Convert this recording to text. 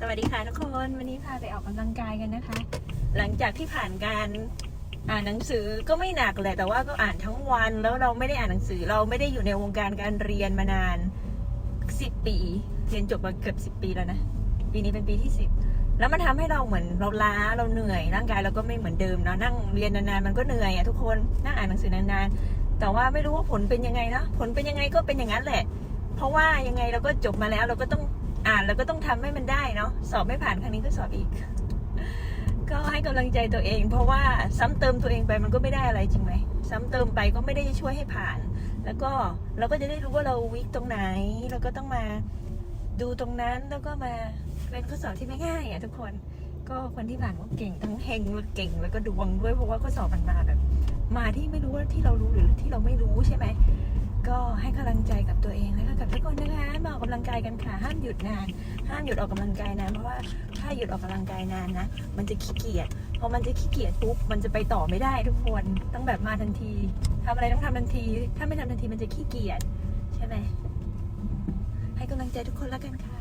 สวัสดีค่ะทุกคนวันนี้พาไปออกกำลังกายกันนะคะ หลังจากที่ผ่านการอ่านหนังสือก็ไม่หนักแหละแต่ว่าก็อ่านทั้งวันแล้วเราไม่ได้อ่านหนังสือเราไม่ได้อยู่ในวงการการเรียนมานานสิบปีเรียนจบมาเกือบสิบปีแล้วนะปีนี้เป็นปีที่สิบแล้วมันทำให้เราเหมือนเราล้าเราเหนื่อยร่างกายเราก็ไม่เหมือนเดิมนะนั่งเรียนนานๆมันก็เหนื่อยอะทุกคนนั่งอ่านหนังสือนานๆแต่ว่าไม่รู้ว่าผลเป็นยังไงนะผลเป็นยังไงก็เป็นอย่างนั้นแหละ เพราะว่ายังไงเราก็จบมาแล้วเราก็ต้อง อ่านแล้วก็ต้องทำให้มันได้เนาะสอบไม่ผ่านครั้งนี้ก็สอบอีก ก็ให้กำลังใจตัวเอง เพราะว่าซ้ำเติมตัวเองไปมันก็ไม่ได้อะไรจริงไหมซ้ำเติมไปก็ไม่ได้ช่วยให้ผ่าน แล้วก็เราก็จะได้รู้ว่าเราวิกตรงไหนเราก็ต้องมาดูตรงนั้นแล้วก็มาเป็นข้อสอบที่ไม่ง่ายอะทุกคนก็คนที่ผ่านก็เก่งทั้งเฮงและเก่งแล้วก็ดวงด้วยเพราะว่าข้อสอบมันมาแบบมาที่ไม่รู้ว่าที่เรารู้หรือที่เราไม่รู้ใช่ไหม มาออกกำลังกายกันค่ะ ห้ามหยุดนาน ห้ามหยุดออกกำลังกายนานเพราะว่าถ้าหยุดออกกำลังกายนานนะ มันจะขี้เกียจ พอมันจะขี้เกียจปุ๊บ มันจะไปต่อไม่ได้ทุกคน ต้องแบบมาทันทีทำอะไรต้องทำทันที ถ้าไม่ทำทันทีมันจะขี้เกียจใช่ไหม ให้กำลังใจทุกคนแล้วกันค่ะ